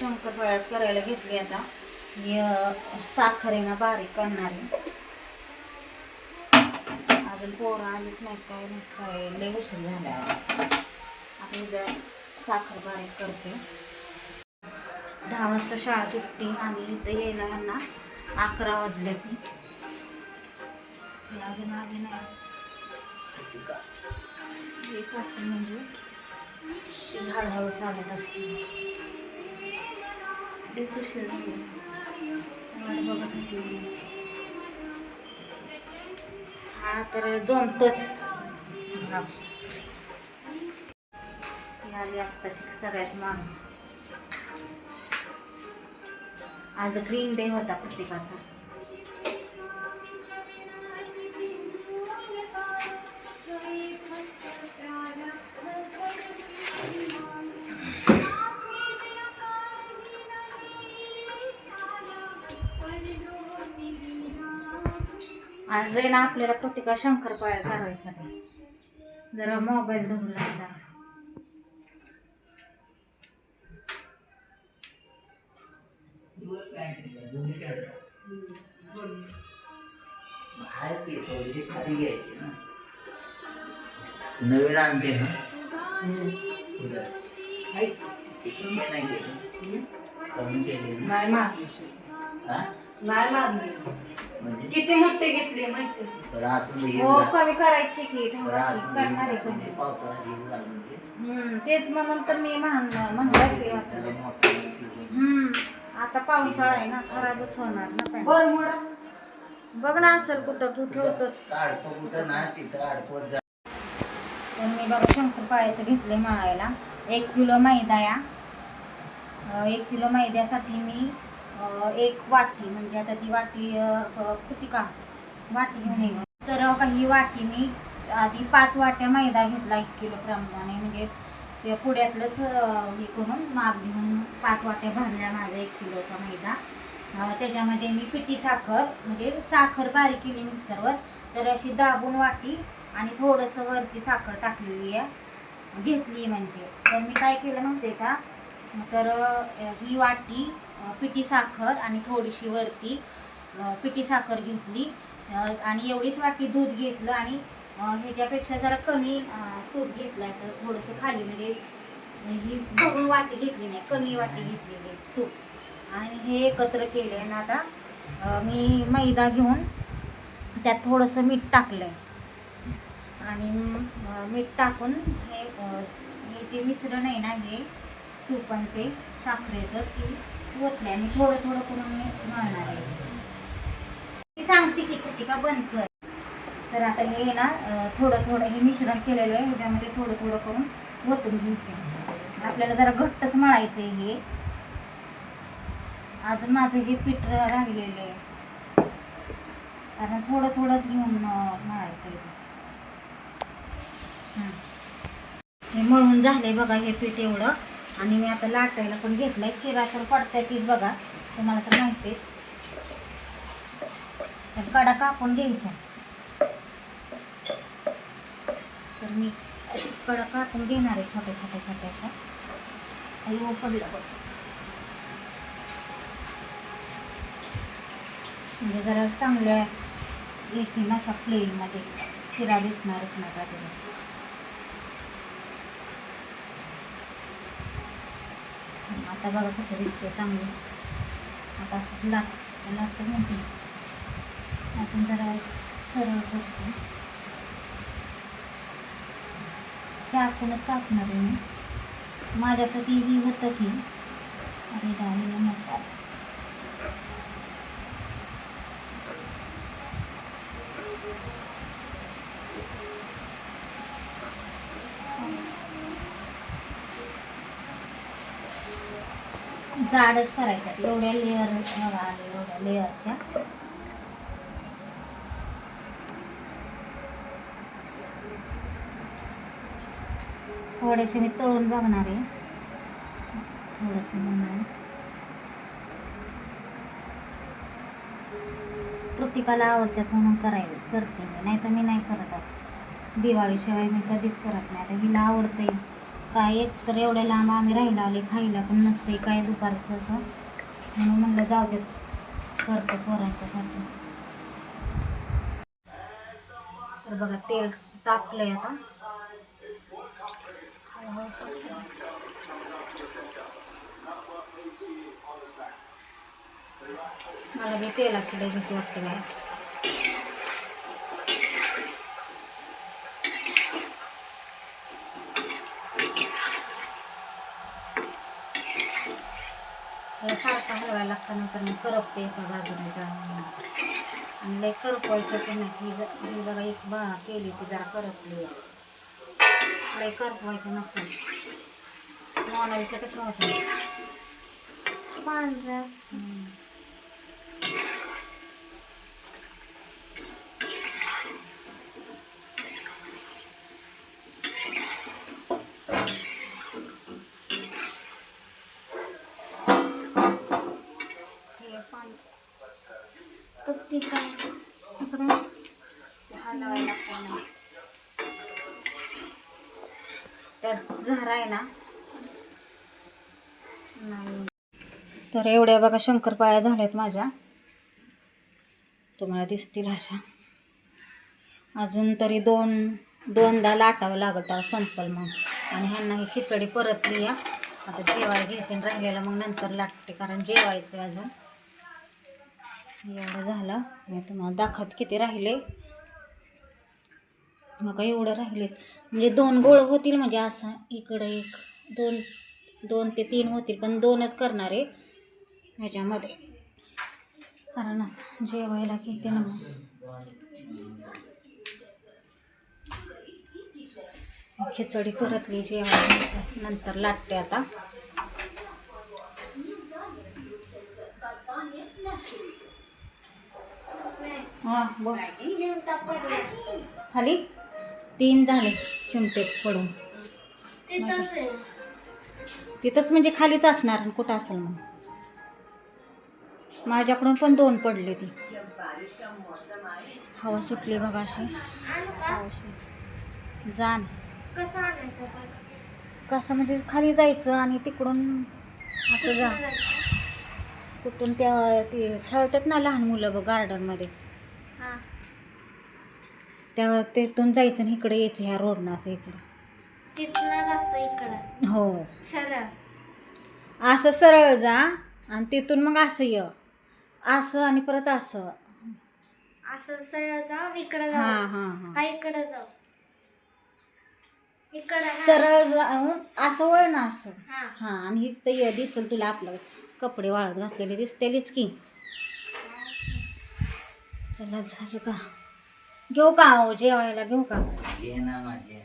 शंकरपाळ्यात करायला घेतली आता. साखर आहे ना बारीक करणार आहे. अजून पोरं आलीच नाही काय नाही काय लय उशीर झाला. आता उद्या साखर बारीक करते. दहा वाजता शाळा सुट्टी आणि इथं यायला यांना अकरा वाजले ती अजून आले नाही. एक वाजता म्हणजे हळूहळू चालत असते लईच उशीर बघत होती हा तर जमतच हा. ती आली आत्ताशी सगळ्यात माग. आज ग्रीन डे होता प्रत्येकाचा. आज आहे ना आपल्याला प्रत्येका शंकरपाळ्या करायच्या जरा मोबाईल धरू लागला. नवीन आणते ना. नाही हा? म्हणजे? किती मोठे घेतले माहिती? दे, हो. कमी करायची की दे, करणार आहे. कमी पावसाळ्यात. हम्म, तेच म्हणून तर मी म्हण म्हणलं की असं. त्याला मोठं मोठी होईल. हम्म आता पावसाळा आहे ना खराबच होणार ना काय? बर मोडा. बघ ना असेल कुठं तू ठेवतोस आडपं कुठं ना तिथं आडपत जा. तर मी बघा शंकरपाळ्याचं घेतले मळायला. एक किलो मैदा या. अं, एक किलो मैद्यासाठी मी एक वाटी म्हणजे आता ती वाटी किती का? वाटी घेऊन तर बघा ही वाटी मी आधी पाच वाट्या मैदा घेतला एक किलो प्रमाणे म्हणजे ते पुड्यातलंच अं, हे करून माप घेऊन पाच वाट्या भरल्या माझा एक किलोचा मैदा. त्याच्यामध्ये मी पिठी साखर म्हणजे साखर बारीक केली मिक्सरवर तर अशी दाबून वाटी आणि थोडंसं वरती साखर टाकलेली आहे घेतली म्हणजे. तर मी काय केलं नव्हते का? तर ही वाटी पिठी साखर आणि थोडीशी वरती पिठी साखर घेतली. आणि एवढीच वाटी दूध घेतलं आणि ह्याच्यापेक्षा जरा कमी तूप घेतलं. असं थोडंसं खाली म्हणजे ही भरून वाटी घेतली नाही कमी वाटी घेतलेली आहे तूप. आणि हे एकत्र केले आणि आता मी मैदा घेऊन त्यात थोडंसं मीठ टाकलं आहे आणि मीठ टाकून हे हे जे मिश्रण आहे ना हे तूप आणि ते साखरेचं की ओतले थोडं थोडं करून मी मळणार आहे. मी सांगते की कृतिका बंद कर. तर आता हे ना थोडं थोडं हे मिश्रण केलेलं आहे. ह्याच्यामध्ये थोडं थोडं करून ओतून घ्यायचं आपल्याला जरा घट्टच मळायचं आहे हे. अजून माझं हे पीठ राहिलेलं आहे. कारण थोडं थोडंच घेऊन मळायचं आहे हे. मळून झाले बघा हे पीठ एवढं. आणि मी आता लाटायला पण घेतलाय. चिरा तर पडताय की बघा. तुम्हाला तर माहिती तर कडा कापून घ्यायच्या तर मी कडा कापून घेणार आहे छोट्या छोट्या छोट्याशा अयो हो, पडलं बघ. म्हणजे जरा चांगल्या येतील अशा प्लेनमध्ये शिरा दिसणारच नका त्याला आता बघा कसं दिसते चांगलं. आता असंच लाट लागतं म्हणते आपण जरा सरळ करतो चाकूनच कापणार आहे मी. माझ्या तर ही होतं की. अरे दारीला मोठा जाडच करायच्या एवढ्या लेअर बघा आले एवढ्या लेअरच्या थोडेसे मी तळून बघणार आहे. थोडंसं बघणार प्रत्येकाला आवडतात म्हणून करायला करते मी. नाही तर मी नाही करत दिवाळीशिवाय मी कधीच करत नाही. आता हिला आवडते काय एक तर एवढ्या लांब आम्ही राहिला आले खायला पण नसते काय दुपारचं असं. म्हणून म्हणलं जाऊ देत करते पोरांच्यासाठी तर बघा तेल तापलंय आता. मला बी तेलाची लई भीती वाटते काय हे नंतर मग करपते एका जाऊन आणि लई करपवायचं पण नाही. ही ज- बघा एक बा केली ती जरा करपली. लई करपवायचं नसतं. नॉनवेलचं कसं होतं? पांढरा तर असं हलवायला लागतं नाही त्यात झरा आहे ना नाही तर एवढ्या बघा शंकरपाळ्या झाल्यात माझ्या. तुम्हाला दिसतील अशा. अजून तरी दोन दोनदा लाटावं लागत संपल मग. आणि ह्यांना ही खिचडी परतली या आता जेवायला घ्यायची आणि राहिलेलं मग नंतर लाटते कारण जेवायचं आहे अजून. एवढं झालं. मी तुम्हाला दाखवत किती राहिले. मग एवढं राहिले. म्हणजे दोन गोळ होतील म्हणजे असं इकडं एक दोन दोन ते तीन होतील पण दोनच करणार आहे ह्याच्यामध्ये. कारण जेवायला घेते ना. मग खिचडी परतली जेवायला. नंतर लाटते आता. हां बघ. खाली? तीन झाले चिमटे पडून. तिथंच म्हणजे खालीच असणार आणि कुठं असेल मग? माझ्याकडून पण दोन पडले ती. हवा सुटली बघा अशी. जाण. कसं म्हणजे खाली जायचं आणि तिकडून असं जा. कुठून त्या ते खेळतात ना लहान मुलं बघ गार्डनमध्ये त्या तिथून जायचं आणि इकडे यायचं ह्या रोडनं असं इकडं. हो. सरळ. असं सरळ जा आणि तिथून मग असं ये. असं आणि परत असं. असं सरळ जाऊ इकडं हां जाऊ हां. हां का इकडं जाऊ. इकडं हा. सरळ जाऊन असं वळ ना असं. हा. हां आणि इथं ये दिसेल तुला आपलं कपडे वाळत घातलेले दिसतेलीच की. चला झालं का? घेऊ का हो? जेवायला घेऊ का? ये ना माझे